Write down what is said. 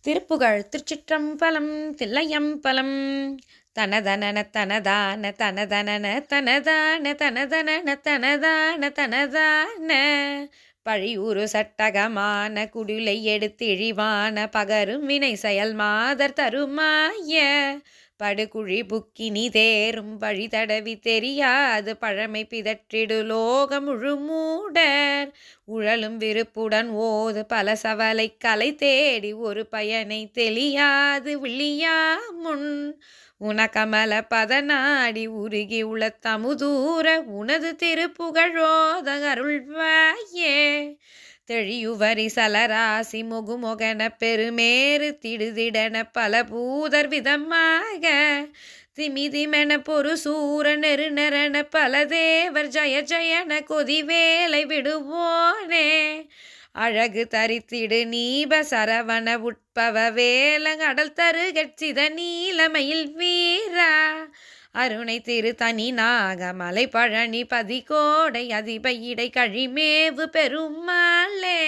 திருப்புகழ் திருச்சிற்றம்பலம் தில்லையம்பலம். தனதனன தனதான தனதனன தனதான தனதனன தனதான தனதான. பழியுறு சட்டகமான குடிலை எடுத்திழிவான பகரும் வினை செயல் மாதர் தருமாய. படுகுழி புக்கினி தேரும் வழி தடவி தெரியாது. பழமை பிதற்றிடு லோகம் முழுமூடர் உழலும் விருப்புடன் ஓது பல சவலை கலை தேடி ஒரு பயனை தெளியாது விழியா முன். உனக்கமல பதநாடி உருகி உள்ள தமுதூர உனது திருப்புகழோத அருள்வாயே. தெழியுவரி சலராசி முகுமொகன பெருமேறு திடுதிடன பல பூதர் விதமாக. திமிதிமென பொரு சூர நெரு பல தேவர் ஜய ஜயன கொதிவேலை விடுவோனே. அழகு தரித்திடு நீப சரவண உட்பவ வேல கடல் நீலமயில் வீரா. அருணை திரு தனி நாக மலை பழனி பதிகோடை அதிப இடை கழிமேவு பெருமாளே.